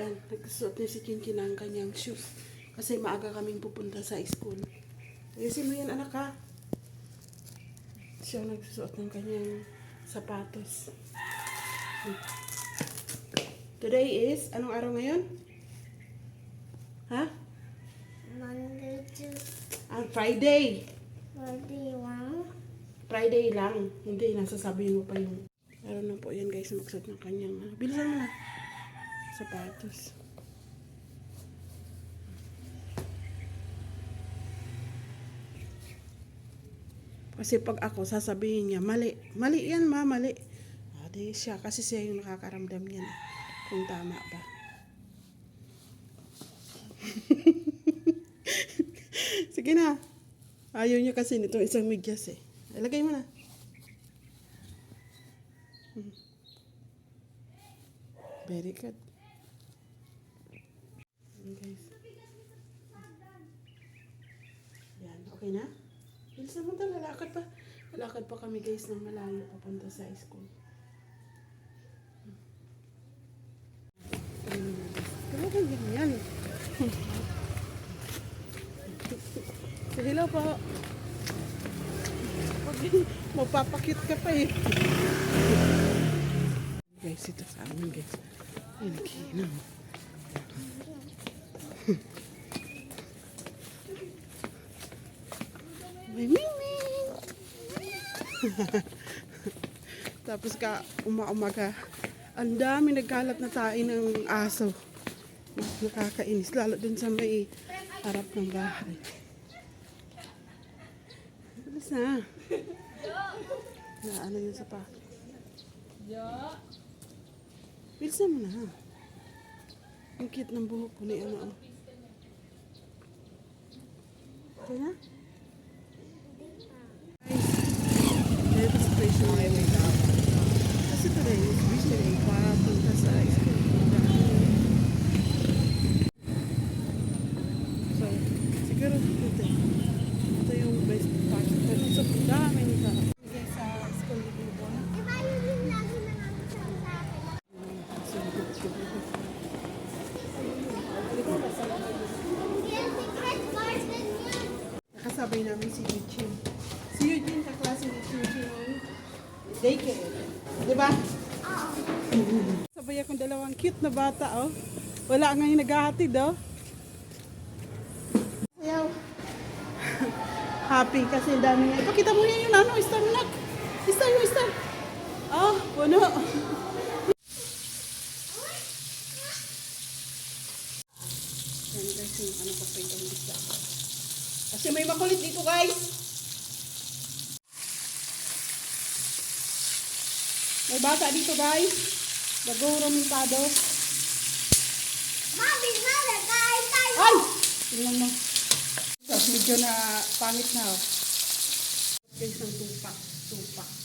Ayan, nagsuot niya si Kinkin ng kanyang shoes. Kasi maaga kaming pupunta sa school. Ayusin mo yan, anak ha. Siya nagsusuot ng kanyang sapatos. Today is, anong araw ngayon? Ha? Monday to Ah, Friday. Friday one. Friday lang. Hindi, nasasabihin mo pa yung... Meron na po yan guys, magsuot ng kanyang... Bilisan mo na. Sapatos. Kasi pag ako, sasabihin niya, mali. Mali yan, ma, mali. Ah, di siya, kasi siya yung nakakaramdam niyan. Kung tama ba. Sige na. Ayaw niya kasi nitong isang medyas eh. Ilagay mo na. Hmm. Very good. Ayan, guys. Yan, okay na? Bilisan mo tayo, lalakad pa. Lalakad pa kami guys ng malayo papunta sa school. Talagang ganyan. Say hello po. Pag mapapakit ka pa eh. Guys, ito sa amin guys. Ang kinaw. May miming. Tapos ka uma-umaga. Ang dami nagkalat na tayo ng aso. Nakakainis. Lalo dun sa may harap ng bahay. Bilis na. Na ano yun sa pa? Bilisan mo na. Ang cute ng buhok ko ni ano. Okay na? Na yun. Kasi today is Tuesday para punta sa school. So, siguro dito. Ito yung best part. Pero sa dami nito. Sige sa school dito. Di ba yun yung lagi na namin sa akin? Hindi yan secret garden yan. Nakasabay namin si Eugene. Si Eugene, kaklase ni Eugene ng daycare. Di ba? Oo. Sabay akong dalawang cute na bata, oh. Wala nga yung naghahatid, oh. Sayaw. Happy kasi ang dami nga. Ipakita mo yan yung ano, star nak. Star yung star. Oh, puno. Yan guys, yung ano pa itong bisa. Kasi may makulit dito guys. May bata dito guys. Bagong rumitado. Mami, mami, kain tayo. Ay! Tingnan mo. So, medyo na pangit na oh. Guys, ng tupak. Tupak.